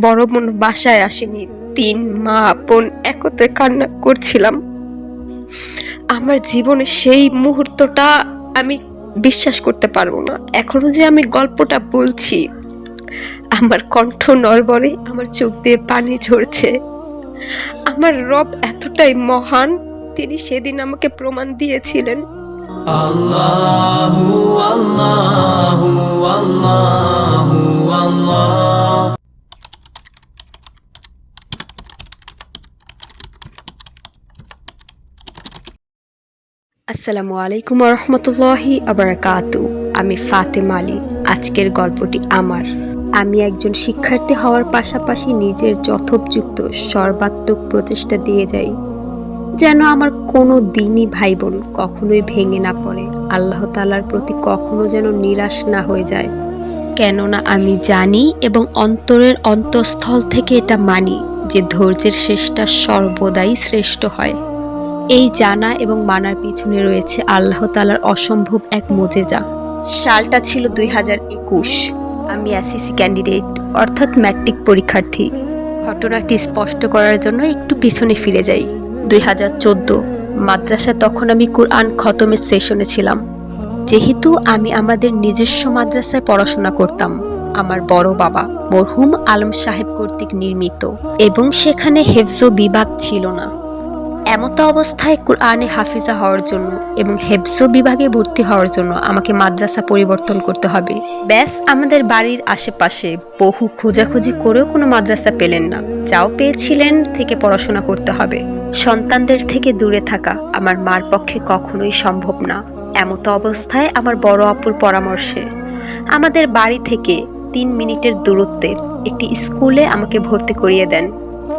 বড় বোন বাসায় আসেনি। তিন মা বোন একত্রে কান্না করছিলাম। আমার জীবনে সেই মুহূর্তটা আমি বিশ্বাস করতে পারব না। এখনও যে আমি গল্পটা বলছি, আমার কণ্ঠ নরবরে আমার চোখ দিয়ে পানি ঝরছে। আমার রব এতটাই মহান, তিনি সেদিন আমাকে প্রমাণ দিয়েছিলেন। Allahu Allahu Allahu Allah আসসালামু আলাইকুম রহমতুল্লাহি আবরাকাতু আমি ফাতেমা আলী। আজকের গল্পটি আমার। আমি একজন শিক্ষার্থী হওয়ার পাশাপাশি নিজের যথোপযুক্ত সর্বাত্মক প্রচেষ্টা দিয়ে যাই, যেন আমার কোনো দিনই ভাই বোন কখনোই ভেঙে না পড়ে। আল্লাহ তালার প্রতি কখনো যেন নিরাশ না হয়ে যায়। কেননা আমি জানি এবং অন্তরের অন্তঃস্থল থেকে এটা মানি যে ধৈর্যের শেষটা সর্বদাই শ্রেষ্ঠ হয়। এই জানা এবং মানার পিছনে রয়েছে আল্লাহ তালার অসম্ভব এক মোজেজা। সালটা ছিল দুই হাজার একুশ। আমি এসিসি ক্যান্ডিডেট, অর্থাৎ ম্যাট্রিক পরীক্ষার্থী। ঘটনাটি স্পষ্ট করার জন্য একটু পিছনে ফিরে যাই। দুই হাজার চোদ্দ, মাদ্রাসায় তখন আমি কোরআন খতমের সেশনে ছিলাম। যেহেতু আমি আমাদের নিজস্ব মাদ্রাসায় পড়াশোনা করতাম, আমার বড় বাবা মরহুম আলম সাহেব কর্তৃক নির্মিত এবং সেখানে হেফজো বিভাগ ছিল না। এমতো অবস্থায় কোরআনে হাফিজা হওয়ার জন্য এবং হেফজো বিভাগে ভর্তি হওয়ার জন্য আমাকে মাদ্রাসা পরিবর্তন করতে হবে। ব্যাস, আমাদের বাড়ির আশেপাশে বহু খোঁজাখুঁজি করেও কোনো মাদ্রাসা পেলেন না। যাও পেয়েছিলেন থেকে পড়াশোনা করতে হবে। সন্তানদের থেকে দূরে থাকা আমার মার পক্ষে কখনোই সম্ভব না। এমতো অবস্থায় আমার বড় অপুর পরামর্শে। আমাদের বাড়ি থেকে তিন মিনিটের দূরত্বে একটি স্কুলে আমাকে ভর্তি করিয়ে দেন।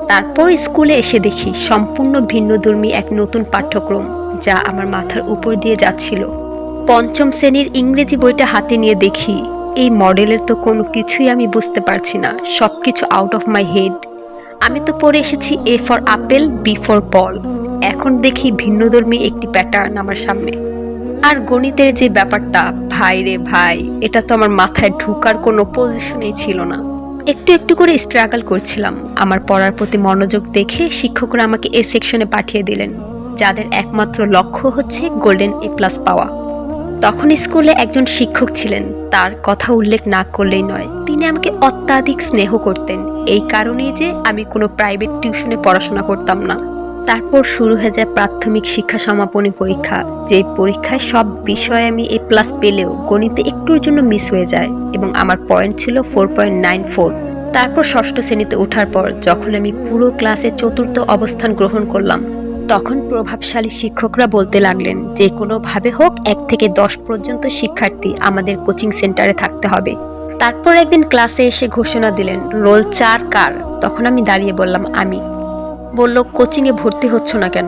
তারপর স্কুলে এসে দেখি সম্পূর্ণ ভিন্নধর্মী এক নতুন পাঠ্যক্রম, যা আমার মাথার উপর দিয়ে যাচ্ছিল। পঞ্চম শ্রেণির ইংরেজি বইটা হাতে নিয়ে দেখি, এই মডেলের তো কোনো কিছুই আমি বুঝতে পারছি না সব কিছু আউট অফ মাই হেড আমি তো পড়ে এসেছি A for apple B for ball এখন দেখি ভিন্নধর্মী একটি প্যাটার্ন আমার সামনে। আর গণিতের যে ব্যাপারটা, ভাই রে ভাই, এটা তো আমার মাথায় ঢুকার কোনো পজিশনেই ছিল না। একটু একটু করে স্ট্রাগল করছিলাম। আমার পড়ার প্রতি মনোযোগ দেখে শিক্ষকরা আমাকে এ সেকশনে পাঠিয়ে দিলেন, যাদের একমাত্র লক্ষ্য হচ্ছে গোল্ডেন এ প্লাস পাওয়া। তখন স্কুলে একজন শিক্ষক ছিলেন, তার কথা উল্লেখ না করলেই নয়, তিনি আমাকে অত্যাধিক স্নেহ করতেন, এই কারণেই যে আমি কোনো প্রাইভেট টিউশনে পড়াশোনা করতাম না। তারপর শুরু হয়ে যায় প্রাথমিক শিক্ষা সমাপনী পরীক্ষা, যে পরীক্ষায় সব বিষয়ে আমি এ প্লাস পেলেও গণিতে একটুর জন্য মিস হয়ে যায় এবং আমার পয়েন্ট ছিল ফোর পয়েন্ট নাইন ফোর তারপর ষষ্ঠ শ্রেণীতে ওঠার পর যখন আমি পুরো ক্লাসে চতুর্থ অবস্থান গ্রহণ করলাম, তখন প্রভাবশালী শিক্ষকরা বলতে লাগলেন, যে কোনোভাবে হোক, এক থেকে দশ পর্যন্ত শিক্ষার্থী আমাদের কোচিং সেন্টারে থাকতে হবে। তারপর একদিন ক্লাসে এসে ঘোষণা দিলেন রোল চার কার? তখন আমি দাঁড়িয়ে বললাম, আমি। বলল, কোচিংয়ে ভর্তি হচ্ছ না কেন?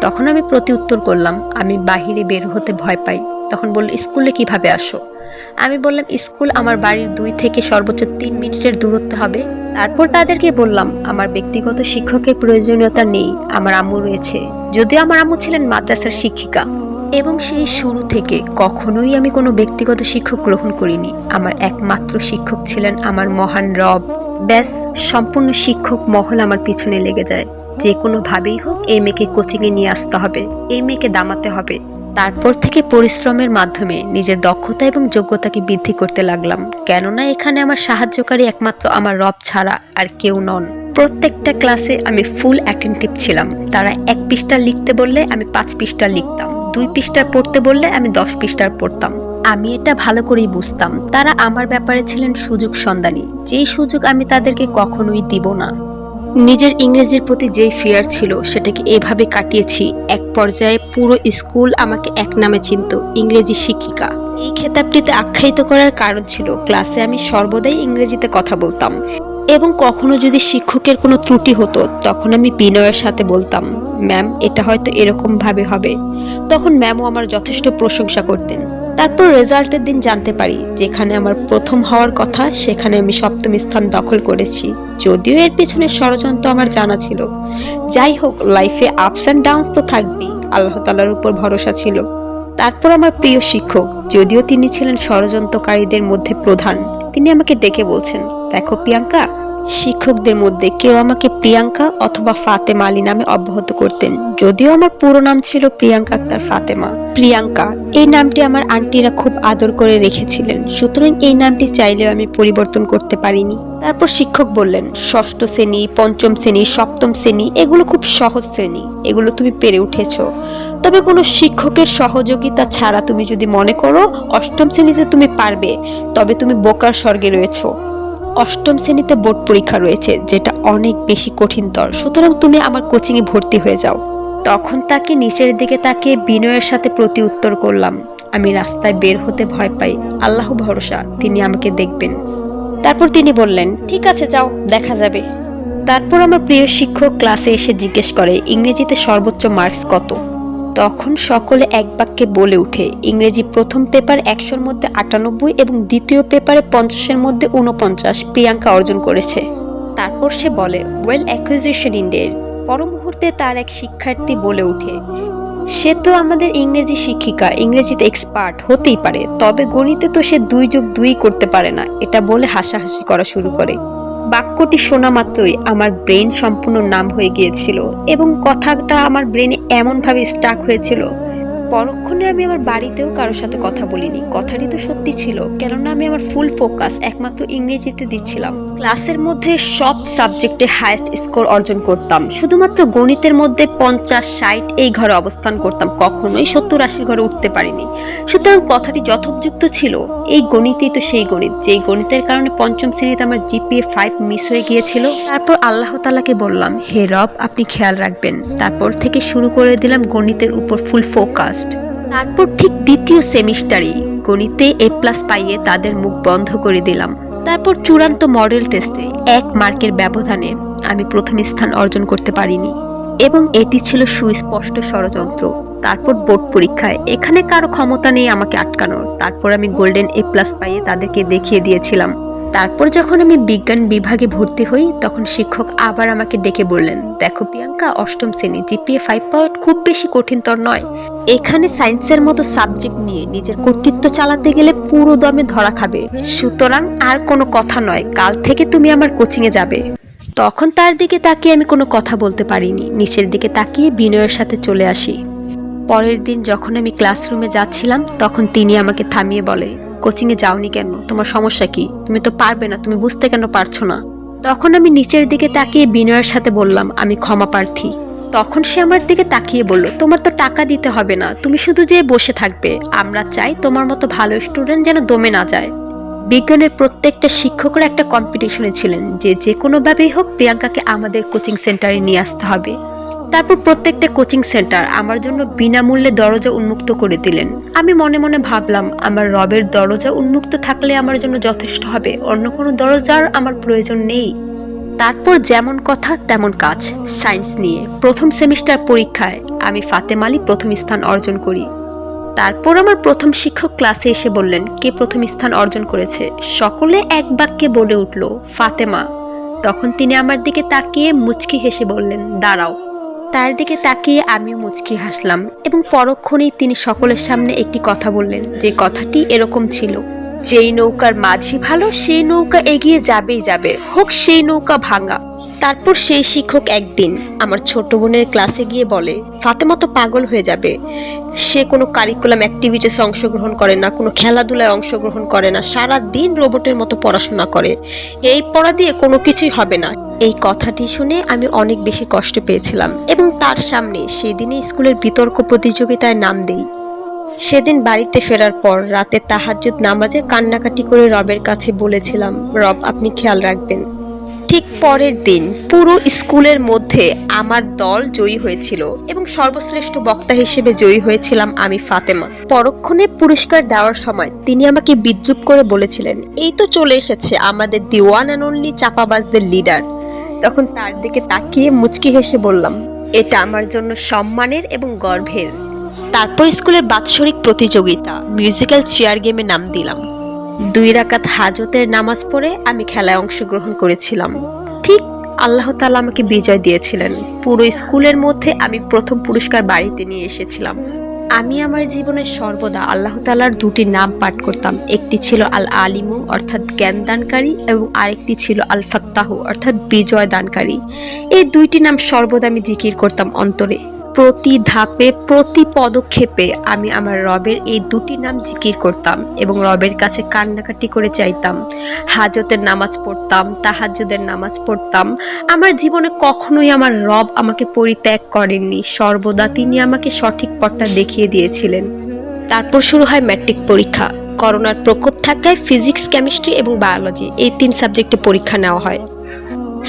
তখন আমি প্রতি উত্তর করলাম, আমি বাহিরে বের হতে ভয় পাই। তখন বলল, স্কুলে কীভাবে আসো? আমি বললাম, স্কুল আমার বাড়ির দুই থেকে সর্বোচ্চ তিন মিনিটের দূরত্ব হবে। তারপর তাদেরকে বললাম, আমার ব্যক্তিগত শিক্ষকের প্রয়োজনীয়তা নেই, আমার আম্মু রয়েছে। যদিও আমার আম্মু ছিলেন মাদ্রাসার শিক্ষিকা। এবং সেই শুরু থেকে কখনোই আমি কোনো ব্যক্তিগত শিক্ষক গ্রহণ করিনি। আমার একমাত্র শিক্ষক ছিলেন আমার মহান রব। ব্যাস, সম্পূর্ণ শিক্ষক মহল আমার পিছনে লেগে যায়। যে কোনোভাবেই হোক এই মেয়েকে কোচিংয়ে নিয়ে আসতে হবে, এই মেয়েকে দামাতে হবে। তারপর থেকে পরিশ্রমের মাধ্যমে নিজের দক্ষতা এবং যোগ্যতাকে বৃদ্ধি করতে লাগলাম। কেননা এখানে আমার সাহায্যকারী একমাত্র আমার রব ছাড়া আর কেউ নন। প্রত্যেকটা ক্লাসে আমি ফুল অ্যাটেন্টিভ ছিলাম। তারা এক পৃষ্ঠা লিখতে বললে আমি পাঁচ পৃষ্ঠা লিখতাম। দুই পৃষ্ঠার পড়তে বললে আমি দশ পৃষ্ঠার পড়তাম। আমি এটা ভালো করেই বুঝতাম। তারা আমার ব্যাপারে ছিলেন সুযোগ সন্ধানী। যেই সুযোগ আমি তাদেরকে কখনোই দিব না। নিজের ইংরেজির প্রতি যেই ফিয়ার ছিল, সেটাকে এভাবে কাটিয়েছি। এক পর্যায়ে পুরো স্কুল আমাকে এক নামে চিনত, ইংরেজি শিক্ষিকা। এই খেতাবটিতে আখ্যায়িত করার কারণ ছিল, ক্লাসে আমি সর্বদাই ইংরেজিতে কথা বলতাম। এবং কখনো যদি শিক্ষকের কোনো ত্রুটি হতো, তখন আমি বিনয়ের সাথে বলতাম, ম্যাম, এটা হয়তো এরকম ভাবে হবে। তখন ম্যামও আমার যথেষ্ট প্রশংসা করতেন। তারপর রেজাল্টের দিন জানতে পারি যেখানে আমার প্রথম হওয়ার কথা, সেখানে আমি সপ্তম স্থান দখল করেছি। যদিও এর পিছনে ষড়যন্ত্র আমার জানা ছিল। যাই হোক লাইফে আপস অ্যান্ড ডাউনস তো থাকবেই, আল্লাহ তালার উপর ভরসা ছিল। তারপর আমার প্রিয় শিক্ষক, যদিও তিনি ছিলেন ষড়যন্ত্রকারীদের মধ্যে প্রধান, তিনি আমাকে ডেকে বলছেন, দেখো প্রিয়াঙ্কা শিক্ষকদের মধ্যে কেউ আমাকে প্রিয়াঙ্কা অথবা ফাতেমা আলী নামে অব্যাহত করতেন। যদিও আমার পুরো নাম ছিল প্রিয়াঙ্কা আক্তার ফাতেমা। প্রিয়াঙ্কা, এই নামটি আমার আন্টিরা খুব আদর করে রেখেছিলেন। সুতরাং এই নামটি চাইলেও আমি পরিবর্তন করতে পারিনি। তারপর শিক্ষক বললেন, ষষ্ঠ শ্রেণি, পঞ্চম শ্রেণি, সপ্তম শ্রেণি, এগুলো খুব সহজ শ্রেণি। এগুলো তুমি পেরে উঠেছো। তবে কোনো শিক্ষকের সহযোগিতা ছাড়া তুমি যদি মনে করো, অষ্টম শ্রেণীতে তুমি পারবে, তবে তুমি বোকার স্বর্গে রয়েছো। অষ্টম শ্রেণীতে বোর্ড পরীক্ষা রয়েছে, যেটা অনেক বেশি কঠিনতর সুতরাং তুমি আমার কোচিংয়ে ভর্তি হয়ে যাও। তখন তাকে নিচের দিকে তাকে বিনয়ের সাথে প্রতি উত্তর করলাম। আমি রাস্তায় বের হতে ভয় পাই। আল্লাহ ভরসা, তিনি আমাকে দেখবেন। তারপর তিনি বললেন, ঠিক আছে, যাও, দেখা যাবে। তারপর আমার প্রিয় শিক্ষক ক্লাসে এসে জিজ্ঞেস করে, ইংরেজিতে সর্বোচ্চ মার্কস কত? তখন সকলে এক বাক্যে বলে ওঠে, ইংরেজি প্রথম পেপার একশোর মধ্যে আটানব্বই এবং দ্বিতীয় পেপারে পঞ্চাশের মধ্যে উনপঞ্চাশ প্রিয়াঙ্কা অর্জন করেছে। তারপর সে বলে ওয়েল অ্যাকুইজিশন ইন্ডের পর মুহূর্তে তার এক শিক্ষার্থী বলে ওঠে, সে তো আমাদের ইংরেজি শিক্ষিকা, ইংরেজিতে এক্সপার্ট হতেই পারে, তবে গণিতে তো সে দুই যোগ দুই করতে পারে না। এটা বলে হাসাহাসি করা শুরু করে। বাক্যটি শোনা মাত্রই আমার ব্রেন সম্পূর্ণ নাম হয়ে গিয়েছিল এবং কথাটা আমার ব্রেনে এমনভাবে স্টাক হয়েছিল পরক্ষণে আমি আমার বাড়িতেও কারোর সাথে কথা বলিনি। কথাটি তো সত্যি ছিল, কেননা আমি আমার ফুল ফোকাস একমাত্র ইংরেজিতে দিচ্ছিলাম। ক্লাসের মধ্যে সব সাবজেক্টে হায়েস্ট স্কোর অর্জন করতাম। শুধুমাত্র গণিতের মধ্যে পঞ্চাশ, ষাট, এই ঘরে অবস্থান করতাম। কখনোই সত্তর, আশির ঘরে উঠতে পারিনি। সুতরাং কথাটি যথোপযুক্ত ছিল। এই গণিতই তো সেই গণিত, যেই গণিতের কারণে পঞ্চম শ্রেণীতে আমার জিপিএ ফাইভ মিস হয়ে গিয়েছিল। তারপর আল্লাহ তালাকে বললাম, হে রব, আপনি খেয়াল রাখবেন। তারপর থেকে শুরু করে দিলাম গণিতের উপর ফুল ফোকাসড তারপর ঠিক দ্বিতীয় সেমিস্টারে গণিতে এ প্লাস পাইয়ে তাদের মুখ বন্ধ করে দিলাম। তারপর চূড়ান্ত মডেল টেস্টে এক মার্কের ব্যবধানে আমি প্রথম স্থান অর্জন করতে পারিনি। এবং এটি ছিল সুস্পষ্ট ষড়যন্ত্র। তারপর বোর্ড পরীক্ষায় এখানে কারও ক্ষমতা নেই আমাকে আটকানোর। তারপর আমি গোল্ডেন এ প্লাস পাইয়ে তাদেরকে দেখিয়ে দিয়েছিলাম। তারপর যখন আমি বিজ্ঞান বিভাগে ভর্তি হই, তখন শিক্ষক আবার আমাকে ডেকে বললেন, দেখো প্রিয়াঙ্কা, অষ্টম শ্রেণি জিপিএ ফাইভ পাওয়া খুব বেশি কঠিনতর নয়। এখানে সায়েন্সের মতো সাবজেক্ট নিয়ে নিজের কর্তৃত্ব চালাতে গেলে পুরো দমে ধরা খাবে। সুতরাং আর কোনো কথা নয়, কাল থেকে তুমি আমার কোচিংয়ে যাবে। তখন তার দিকে তাকিয়ে আমি কোনো কথা বলতে পারিনি। নিচের দিকে তাকিয়ে বিনয়ের সাথে চলে আসি। পরের দিন যখন আমি ক্লাসরুমে যাচ্ছিলাম, তখন তিনি আমাকে থামিয়ে বলে কোচিংয়ে যাওনি কেন? তোমার সমস্যা কি? তুমি তো পারবে না, তুমি বুঝতে কেন পারছ না? তখন আমি নিচের দিকে তাকিয়ে বিনয়ের সাথে বললাম, আমি ক্ষমা প্রার্থী। তখন সে আমার দিকে তাকিয়ে বলল, তোমার তো টাকা দিতে হবে না, তুমি শুধু যে বসে থাকবে। আমরা চাই তোমার মতো ভালো স্টুডেন্ট যেন দমে না যায়। বিজ্ঞানের প্রত্যেকটা শিক্ষকরা একটা কম্পিটিশনে ছিলেন যে যে কোনোভাবেই হোক প্রিয়াঙ্কাকে আমাদের কোচিং সেন্টারে নিয়ে আসতে হবে। তারপর প্রত্যেকটা কোচিং সেন্টার আমার জন্য বিনামূল্যে দরজা উন্মুক্ত করে দিলেন। আমি মনে মনে ভাবলাম, আমার রবের দরজা উন্মুক্ত থাকলে আমার জন্য যথেষ্ট হবে, অন্য কোনো দরজার আমার প্রয়োজন নেই। তারপর যেমন কথা, তেমন কাজ সায়েন্স নিয়ে। প্রথম সেমিস্টার পরীক্ষায় আমি ফাতেমালি প্রথম স্থান অর্জন করি। তারপর আমার প্রথম শিক্ষক ক্লাসে এসে বললেন, কে প্রথম স্থান অর্জন করেছে? সকলে এক বাক্যে বলে উঠল, ফাতেমা। তখন তিনি আমার দিকে তাকিয়ে মুচকি হেসে বললেন, দাঁড়াও। তার দিকে তাকিয়ে আমিও মুচকি হাসলাম এবং পরক্ষণেই তিনি সকলের সামনে একটি কথা বললেন, যে কথাটি এরকম ছিল, যেই নৌকার মাঝি ভালো, সেই নৌকা এগিয়ে যাবেই যাবে, হোক সেই নৌকা ভাঙা। তারপর সেই শিক্ষক একদিন আমার ছোট বোনের ক্লাসে গিয়ে বলে, ফাতেমা তো পাগল হয়ে যাবে। সে কোনো কারিকুলাম অ্যাক্টিভিটিসে অংশগ্রহণ করে না, কোনো খেলাধুলায় অংশগ্রহণ করে না সারা দিন রোবটের মতো পড়াশোনা করে। এই পড়া দিয়ে কোনো কিছুই হবে না। এই কথাটি শুনে আমি অনেক বেশি কষ্ট পেয়েছিলাম এবং তার সামনে সেদিনে স্কুলের বিতর্ক প্রতিযোগিতায় নাম দেই। সেদিন বাড়িতে ফেরার পর রাতে তাহাজ্জুদ নামাজে কান্নাকাটি করে রবের কাছে বলেছিলাম, রব, আপনি খেয়াল রাখবেন। ঠিক পরের দিন পুরো স্কুলের মধ্যে আমার দল জয়ী হয়েছিল এবং সর্বশ্রেষ্ঠ বক্তা হিসেবে জয়ী হয়েছিলাম আমি, ফাতেমা। পরক্ষণে পুরস্কার দেওয়ার সময় তিনি আমাকে বিদ্রুপ করে বলেছিলেন, এই তো চলে এসেছে আমাদের দি ওয়ান অ্যান্ড অনলি চাপাবাজদের লিডার তখন তার দিকে তাকিয়ে মুচকি হেসে বললাম, এটা আমার জন্য সম্মানের এবং গর্বের। তারপর স্কুলের বাৎসরিক প্রতিযোগিতা মিউজিক্যাল চেয়ার গেমে নাম দিলাম। দুই রাকাত হাজতের নামাজ পড়ে আমি খেলায় অংশগ্রহণ করেছিলাম। ঠিক আল্লাহ তালা আমাকে বিজয় দিয়েছিলেন। পুরো স্কুলের মধ্যে আমি প্রথম পুরস্কার বাড়িতে নিয়ে এসেছিলাম। আমি আমার জীবনে সর্বদা আল্লাহ তালার দুটি নাম পাঠ করতাম। একটি ছিল আল আলিমু অর্থাৎ জ্ঞান দানকারী এবং আরেকটি ছিল আল ফাত্তাহু অর্থাৎ বিজয় দানকারী। এই দুইটি নাম সর্বদা আমি জিকির করতাম অন্তরে। প্রতি ধাপে, প্রতি পদক্ষেপে আমি আমার রবের এই দুটি নাম জিকির করতাম এবং রবের কাছে কান্নাকাটি করে চাইতাম। হাজতের নামাজ পড়তাম, তাহাজ্জুদের নামাজ পড়তাম। আমার জীবনে কখনোই আমার রব আমাকে পরিত্যাগ করেননি। সর্বদা তিনি আমাকে সঠিক পথটা দেখিয়ে দিয়েছিলেন। তারপর শুরু হয় ম্যাট্রিক পরীক্ষা। করোনার প্রকোপ থাকায় ফিজিক্স, কেমিস্ট্রি এবং বায়োলজি এই তিন সাবজেক্টে পরীক্ষা নেওয়া হয়।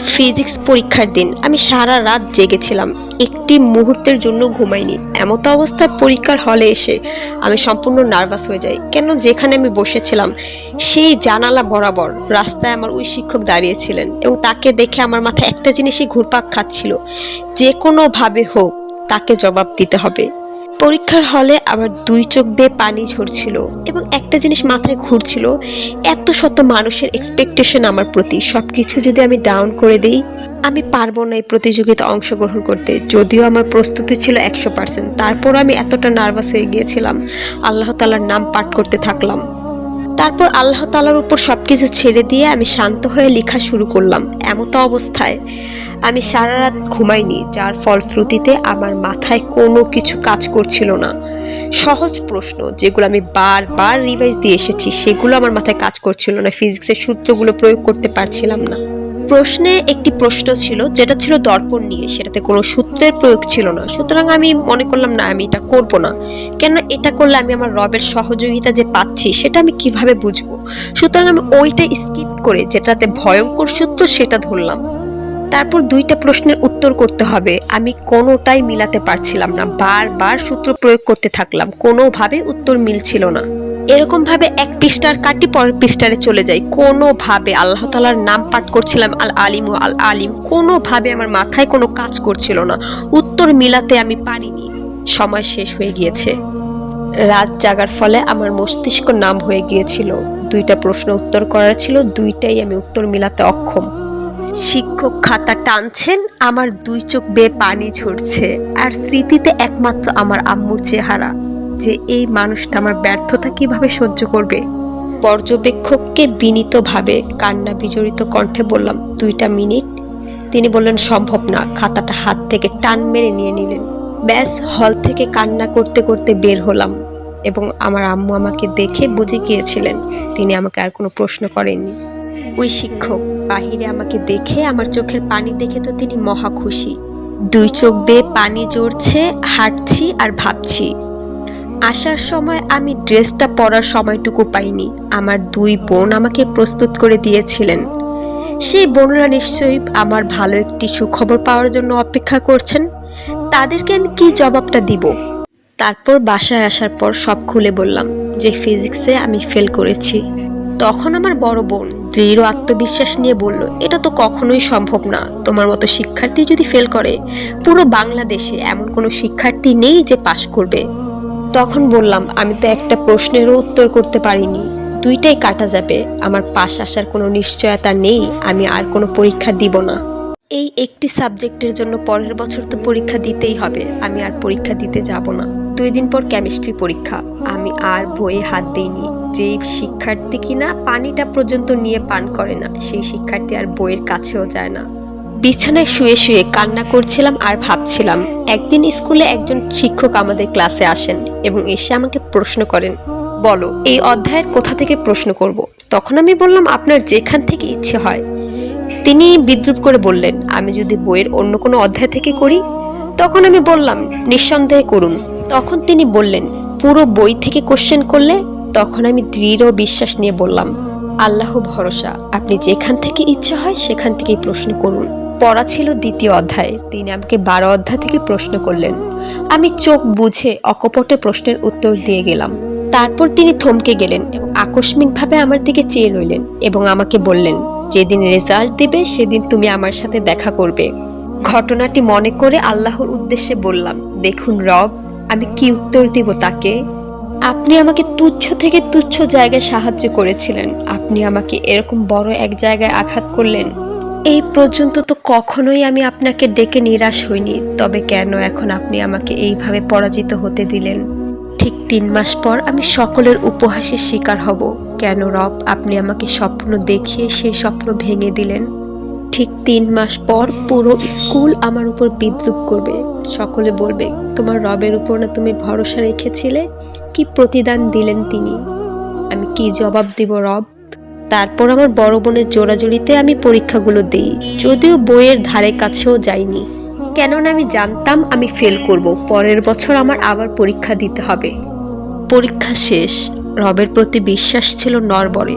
ফিজিক্স পরীক্ষার দিন আমি সারা রাত জেগেছিলাম। একটি মুহূর্তের জন্য ঘুমাইনি। এমতো অবস্থায় পরীক্ষার হলে এসে আমি সম্পূর্ণ নার্ভাস হয়ে যাই। কেন যেখানে আমি বসেছিলাম, সেই জানালা বরাবর রাস্তায় আমার ওই শিক্ষক দাঁড়িয়েছিলেন এবং তাকে দেখে আমার মাথায় একটা জিনিসই ঘুরপাক খাচ্ছিল। যে কোনোভাবে হোক, তাকে জবাব দিতে হবে। পরীক্ষার হলে আবার দুই চোখ বেয়ে পানি ঝরছিল এবং একটা জিনিস মাথায় ঘুরছিল, এত শত মানুষের এক্সপেকটেশন আমার প্রতি। সব কিছু যদি আমি ডাউন করে দিই, আমি পারব না এই প্রতিযোগিতা অংশগ্রহণ করতে। যদিও আমার প্রস্তুতি ছিল একশো পার্সেন্ট তারপর আমি এতটা নার্ভাস হয়ে গিয়েছিলাম। আল্লাহ তালার নাম পাঠ করতে থাকলাম। তারপর আল্লাহ তালার উপর সব কিছু ছেড়ে দিয়ে আমি শান্ত হয়ে লেখা শুরু করলাম এমতো অবস্থায়। আমি সারা রাত ঘুমাইনি, যার ফলশ্রুতিতে আমার মাথায় কোনো কিছু কাজ করছিল না। সহজ প্রশ্ন, যেগুলো আমি বারবার রিভাইজ দিয়ে এসেছি, সেগুলো আমার মাথায় কাজ করছিল না ফিজিক্সের সূত্রগুলো প্রয়োগ করতে পারছিলাম না। প্রশ্নে একটি প্রশ্ন ছিল, যেটা ছিল দর্পণ নিয়ে, সেটাতে কোনো সূত্রের প্রয়োগ ছিল না। সুতরাং আমি মনে করলাম, না, আমি এটা করব না। কেন এটা করলে আমি আমার রবের সহযোগিতা যে পাচ্ছি, সেটা আমি কীভাবে বুঝব? সুতরাং আমি ওইটা স্কিপ করে, যেটাতে ভয়ঙ্কর সূত্র, সেটা ধরলাম। তারপর দুইটা প্রশ্নের উত্তর করতে হবে। আমি কোনোটাই মিলাতে পারছিলাম না। বারবার সূত্র প্রয়োগ করতে থাকলাম। কোনোভাবে উত্তর মিলছিল না। এরকম ভাবে এক পৃষ্ঠার কাটি পরের পৃষ্ঠারে চলে যাই। কোনোভাবে আল্লাহ তালার নাম পাঠ করছিলাম, আল আলিম ও আল আলিম। কোনোভাবে আমার মাথায় কোনো কাজ করছিল না। উত্তর মিলাতে আমি পারিনি। সময় শেষ হয়ে গিয়েছে। রাত জাগার ফলে আমার মস্তিষ্ক নাম হয়ে গিয়েছিল। দুইটা প্রশ্ন উত্তর করার ছিল, দুইটাই আমি উত্তর মিলাতে অক্ষম। শিক্ষক খাতা টানছেন, আমার দুই চোখ বেয়ে পানি ঝরছে। আর স্মৃতিতে একমাত্র আমার আম্মুর চেহারা। যে এই মানুষটা আমার ব্যর্থতা কীভাবে সহ্য করবে? পর্যবেক্ষককে বিনীতভাবে কান্না বিজড়িত কণ্ঠে বললাম, দুইটা মিনিট। তিনি বললেন, সম্ভব না। খাতাটা হাত থেকে টান মেরে নিয়ে নিলেন। ব্যাস, হল থেকে কান্না করতে করতে বের হলাম এবং আমার আম্মু আমাকে দেখে বুঝে গিয়েছিলেন, তিনি আমাকে আর কোনো প্রশ্ন করেননি। ওই শিক্ষক বাহিরে আমাকে দেখে আমার চোখের পানি দেখে তো তিনি মহা খুশি। দুই চোখ বেয়ে পানি জড়ছে হাঁটছি আর ভাবছি আসার সময় আমি ড্রেসটা পরার সময়টুকু পাইনি। আমার দুই বোন আমাকে প্রস্তুত করে দিয়েছিলেন। সেই বোনরা নিশ্চয়ই আমার ভালো একটি সুখবর পাওয়ার জন্য অপেক্ষা করছেন। তাদেরকে আমি কি জবাবটা দিব? তারপর বাসায় আসার পর সব খুলে বললাম যে ফিজিক্সে আমি ফেল করেছি। তখন আমার বড় বোন দৃঢ় আত্মবিশ্বাস নিয়ে বলল, এটা তো কখনোই সম্ভব না। তোমার মতো শিক্ষার্থী যদি ফেল করে, পুরো বাংলাদেশে এমন কোনো শিক্ষার্থী নেই যে পাশ করবে। তখন বললাম, আমি তো একটা প্রশ্নেরও উত্তর করতে পারিনি। দুইটাই কাটা যাবে। আমার পাশ আসার কোনো নিশ্চয়তা নেই। আমি আর কোনো পরীক্ষা দিব না। এই একটি সাবজেক্টের জন্য পরের বছর তো পরীক্ষা দিতেই হবে। আমি আর পরীক্ষা দিতে যাব না। দুই দিন পর কেমিস্ট্রি পরীক্ষা। আমি আর বইয়ে হাত দিইনি। যে শিক্ষার্থী কিনা পানিটা পর্যন্ত নিয়ে পান করে না, সেই শিক্ষার্থী আর বইয়ের কাছেও যায় না। বিছানায় শুয়ে শুয়ে কান্না করছিলাম আর ভাবছিলাম, একদিন স্কুলে একজন শিক্ষক আমাদের ক্লাসে আসেন এবং এসে আমাকে প্রশ্ন করেন, বলো, এই অধ্যায়ের কোথা থেকে প্রশ্ন করব? তখন আমি বললাম, আপনার যেখান থেকে ইচ্ছে হয়। তিনি বিদ্রুপ করে বললেন, আমি যদি বইয়ের অন্য কোনো অধ্যায় থেকে করি? তখন আমি বললাম, নিঃসন্দেহে করুন। তখন তিনি বললেন, পুরো বই থেকে কোশ্চেন করলে? তখন আমি দৃঢ় বিশ্বাস নিয়ে বললাম, আল্লাহ ভরসা, আপনি যেখান থেকে ইচ্ছে হয় সেখান থেকেই প্রশ্ন করুন। পড়া ছিল দ্বিতীয় অধ্যায়। তিনি আমাকে বারো অধ্যায় থেকে প্রশ্ন করলেন। আমি চোখ বুঝে অকপটে প্রশ্নের উত্তর দিয়ে গেলাম। তারপর তিনি থমকে গেলেন এবং আকস্মিকভাবে আমার দিকে চেয়ে রইলেন এবং আমাকে বললেন, যেদিন রেজাল্ট দেবে, সেদিন তুমি আমার সাথে দেখা করবে। ঘটনাটি মনে করে আল্লাহর উদ্দেশ্যে বললাম, দেখুন রব, আমি কি উত্তর দিব তাকে? আপনি আমাকে তুচ্ছ থেকে তুচ্ছ জায়গায় সাহায্য করেছিলেন। আপনি আমাকে এরকম বড় এক জায়গায় আঘাত করলেন। এই পর্যন্ত তো কখনোই আমি আপনাকে ডেকে নিরাশ হইনি, তবে কেন এখন আপনি আমাকে এইভাবে পরাজিত হতে দিলেন? ঠিক তিন মাস পর আমি সকলের উপহাসের শিকার হব। কেন রব, আপনি আমাকে স্বপ্ন দেখিয়ে সেই স্বপ্ন ভেঙে দিলেন? ঠিক তিন মাস পর পুরো স্কুল আমার উপর বিদ্রুপ করবে। সকলে বলবে, তোমার রবের উপর না তুমি ভরসা রেখেছিলে? কি প্রতিদান দিলেন তিনি? আমি কি জবাব দিব রব? তারপর আমার বড় বোনের জোড়াজুড়িতে আমি পরীক্ষাগুলো দিই। যদিও বইয়ের ধারে কাছেও যাইনি। কেননা আমি জানতাম আমি ফেল করব। পরের বছর আমার আবার পরীক্ষা দিতে হবে। পরীক্ষা শেষ। রবের প্রতি বিশ্বাস ছিল নরবরে।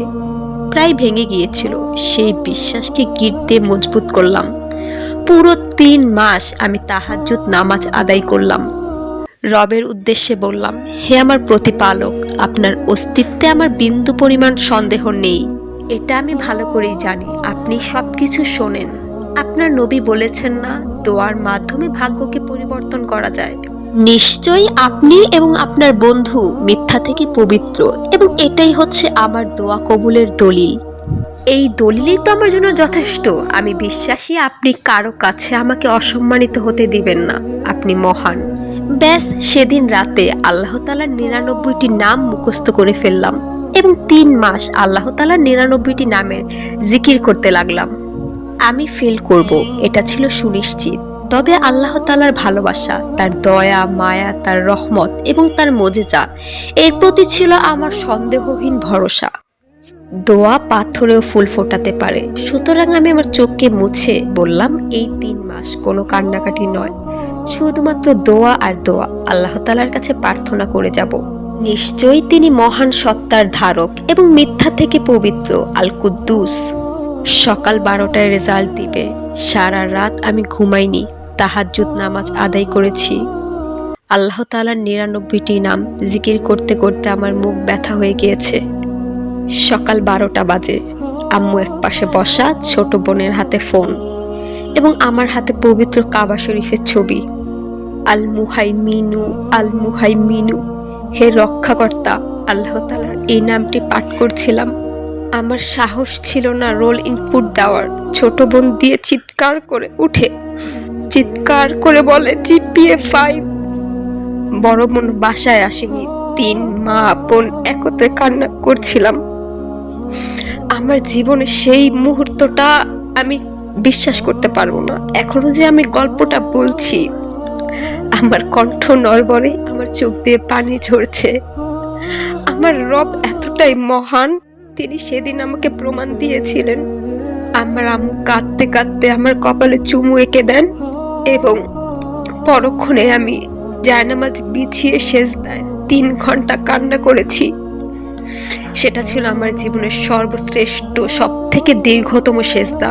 প্রায় ভেঙে গিয়েছিল। সেই বিশ্বাসকে গিট দিয়ে মজবুত করলাম। পুরো তিন মাস আমি তাহাজ্জুদ নামাজ আদায় করলাম। রবের উদ্দেশ্যে বললাম, হে আমার প্রতিপালক, আপনার অস্তিত্বে আমার বিন্দু পরিমাণ সন্দেহ নেই। এটা আমি ভালো করেই জানি আপনি সব কিছু শোনেন। আপনার নবী বলেছেন না দোয়ার মাধ্যমে ভাগ্যকে পরিবর্তন করা যায়। নিশ্চয়ই আপনি এবং আপনার বন্ধু মিথ্যা থেকে পবিত্র এবং এটাই হচ্ছে আমার দোয়া কবুলের দলিল। এই দলিলই তো আমার জন্য যথেষ্ট। আমি বিশ্বাসী আপনি কারও কাছে আমাকে অসম্মানিত হতে দিবেন না। আপনি মহান। ব্যাস সেদিন রাতে আল্লাহ তালার নিরানব্বইটি নাম মুখস্থ করে ফেললাম। এবং তিন মাস আল্লাহ তালার নিরানব্বইটি নামের জিকির করতে লাগলাম। আমি ফিল করব, এটা ছিল সুনিশ্চিত। তবে আল্লাহ তালার ভালোবাসা, তার দয়া, মায়া, তার রহমত এবং তার মজেজা, এর প্রতি ছিল আমার সন্দেহহীন ভরসা। দোয়া পাথরেও ফুল ফোটাতে পারে। সুতরাং আমি আমার চোখকে মুছে বললাম, এই তিন মাস কোনো কান্নাকাটি নয়। শুধুমাত্র দোয়া আর দোয়া। আল্লাহ তালার কাছে প্রার্থনা করে যাব। নিশ্চয়ই তিনি মহান সত্তার ধারক এবং মিথ্যা থেকে পবিত্র আল কুদ্দুস সকাল বারোটায় রেজাল্ট দিবে। সারা রাত আমি ঘুমাইনি, তাহাজ্জুদ নামাজ আদায় করেছি। আল্লাহ তালার নিরানব্বইটি নাম জিকির করতে করতে আমার মুখ ব্যথা হয়ে গিয়েছে। সকাল বারোটা বাজে। আম্মু এক পাশে বসা ছোট বোনের হাতে ফোন এবং আমার হাতে পবিত্র কাবা শরীফের ছবি। আল মুহাই মিনু আল মুহাই মিনু হে রক্ষাকর্তা, আল্লাহ তালার এই নামটি পাঠ করছিলাম। আমার সাহস ছিল না রোল ইনপুট দেওয়ার। ছোট বোন দিয়ে চিৎকার করে উঠে। চিৎকার করে বলে, জিপিএ ফাইভ। বড় বোন বাসায় আসেনি। তিন মা বোন একত্রে কান্না করছিলাম। আমার জীবনে সেই মুহূর্তটা আমি বিশ্বাস করতে পারব না। এখনও যে আমি গল্পটা বলছি আমার কণ্ঠ নড়বড়ে, আমার চোখ দিয়ে পানি ঝরছে। আমার রব এতটাই মহান, তিনি সেদিন আমাকে প্রমাণ দিয়েছিলেন। আমার আম্মু কাঁদতে কাঁদতে আমার কপালে চুমু এঁকে দেন এবং পরক্ষণে আমি জায়নামাজ বিছিয়ে শেষ দেয় তিন ঘণ্টা কান্না করেছি। সেটা ছিল আমার জীবনের সর্বশ্রেষ্ঠ সব থেকে দীর্ঘতম সেজদা।